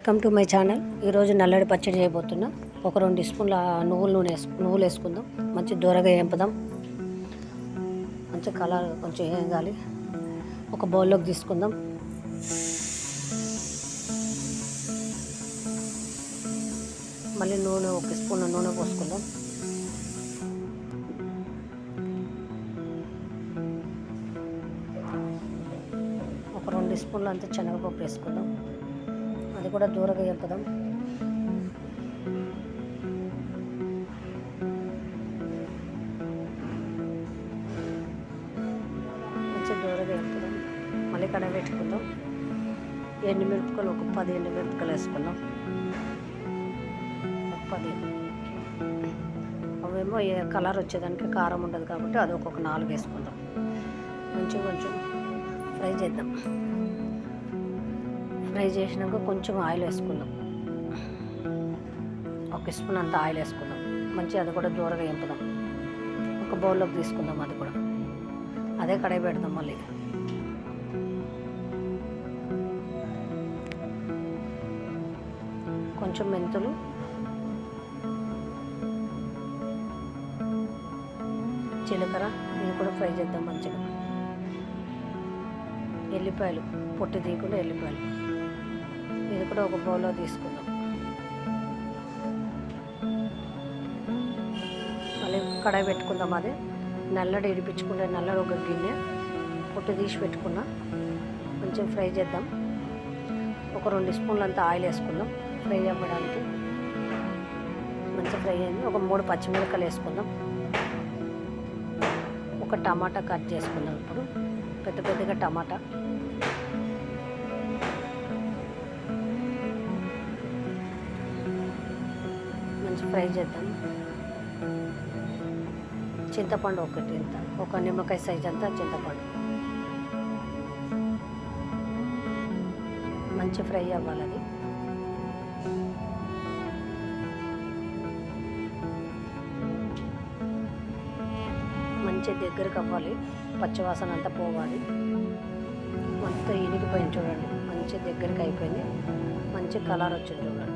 Welcome to my channel ఈరోజు నల్లడి పచ్చడి చేయబోతున్నా. ఒక రెండు స్పూన్ల నువ్వుల నూనె నువ్వులు వేసుకుందాం. మంచి దూరగా వేంపుదాం మంచి కలర్ కొంచెం వేయగాలి ఒక బౌల్లోకి తీసుకుందాం. మళ్ళీ నూనె ఒక స్పూన్ నూనె పోసుకుందాం. ఒక రెండు స్పూన్లు అంతా శనగపప్పు వేసుకుందాం. అది కూడా దూరంగా చెప్పుదాం మంచి దూరంగా చెప్పుదాం మళ్ళీ కడ పెట్టుకుందాం. ఎన్ని మిరపకాయలు? ఒక పది ఎండు మిరపకాయలు వేసుకుందాం. ఒక పది అవేమో ఏ కలర్ వచ్చేదానికి కారం ఉండదు కాబట్టి అది ఒక్కొక్క నాలుగు వేసుకుందాం. కొంచెం కొంచెం ఫ్రై చేద్దాం. ఫ్రై చేసినాక కొంచెం ఆయిల్ వేసుకుందాం. ఒక స్పూన్ అంత ఆయిల్ వేసుకుందాం. మంచి అది కూడా దూరంగా ఎంపుదాం. ఒక బౌల్లోకి తీసుకుందాం అది కూడా. అదే కడాయి పెడదాం మళ్ళీ. కొంచెం మెంతులు. జీలకర్ర ఇవి కూడా ఫ్రై చేద్దాం మంచిగా. ఎల్లిపాయలు పొట్టి తీయకుండా ఎల్లిపాయలు. ఇది కూడా ఒక బౌల్లో తీసుకుందాం. మళ్ళీ కడాయి పెట్టుకుందాం అది. నల్లడి ఇడిపించుకుంటే నల్లడి ఒక గిన్నె పొట్టు తీసి పెట్టుకున్నా. కొంచెం ఫ్రై చేద్దాం. ఒక రెండు స్పూన్లు అంతా ఆయిల్ వేసుకుందాం. ఫ్రై అవ్వడానికి మంచిగా ఫ్రై అయింది. ఒక మూడు పచ్చిమిరపకాయలు వేసుకుందాం. ఒక టమాటా కట్ చేసుకుందాం ఇప్పుడు. పెద్ద పెద్దగా టమాటా. ఫ్రై చేద్దాం. చింతపండు ఒకటి ఇంత ఒక నిమ్మకాయ సైజ్ అంతా చింతపండు. మంచి ఫ్రై అవ్వాలి అది. మంచి దగ్గరకు అవ్వాలి. పచ్చివాసన అంతా పోవాలి. మొత్తం ఇనిగిపోయింది చూడండి. మంచి దగ్గరికి అయిపోయింది. మంచి కలర్ వచ్చింది చూడండి.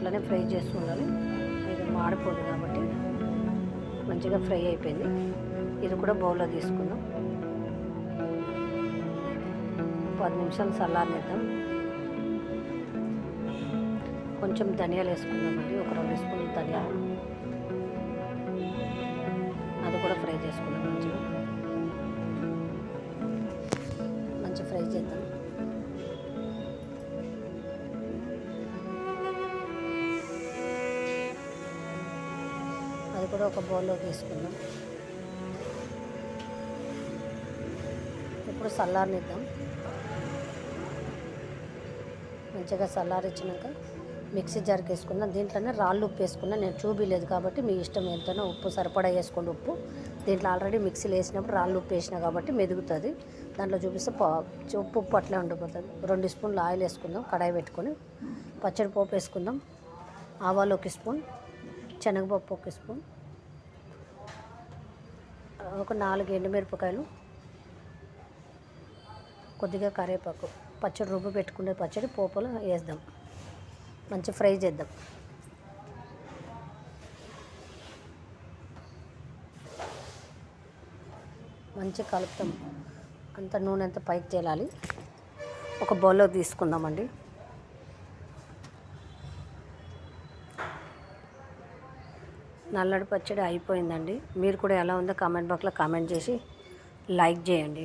అట్లనే ఫ్రై చేస్తూ ఉండాలి ఇది మాడిపోదు కాబట్టి మంచిగా ఫ్రై అయిపోయింది. ఇది కూడా బౌల్లో తీసుకుందాం. పది నిమిషాలు చల్లారనిద్దాం కొంచెం ధనియాలు వేసుకుందామండి ఒక రెండు స్పూన్లు ధనియాలు. అది కూడా ఫ్రై చేసుకుందాం మంచిగా. మంచి ఫ్రై చేద్దాం. కూడా ఒక బౌల్లో తీసుకుందాం. ఇప్పుడు చల్లారనిద్దాం మంచిగా చల్లారించినాక మిక్సీ జార్కి వేసుకున్నా దీంట్లోనే రాళ్ళు ఉప్పు వేసుకున్నాను నేను చూపిలేదు కాబట్టి మీ ఇష్టం ఎంతనో ఉప్పు సరిపడా వేసుకోండి ఉప్పు. దీంట్లో ఆల్రెడీ మిక్సీలో వేసినప్పుడు రాళ్ళు ఉప్పు వేసినా కాబట్టి మెదుగుతుంది. దాంట్లో చూపిస్తే పా ఉప్పు ఉప్పు అట్లే ఉండిపోతుంది. రెండు స్పూన్లు ఆయిల్ వేసుకుందాం కడాయి పెట్టుకొని. పచ్చడి పోపు వేసుకుందాం. ఆవాలు ఒక స్పూన్ శనగపప్పు ఒక స్పూన్. ఒక నాలుగు ఎండుమిరపకాయలు కొద్దిగా కరివేపాకు పచ్చడి రుబ్బు పెట్టుకునే పచ్చడి పోపులో వేద్దాం. మంచి ఫ్రై చేద్దాం. మంచి కలుపుతాం. అంత నూనె అంతా పైకి తేలాలి. ఒక బౌల్లో తీసుకుందామండి. నల్లడి పచ్చడి అయిపోయిందండి. మీరు కూడా ఎలా ఉందో కామెంట్ బాక్స్లో కామెంట్ చేసి లైక్ చేయండి.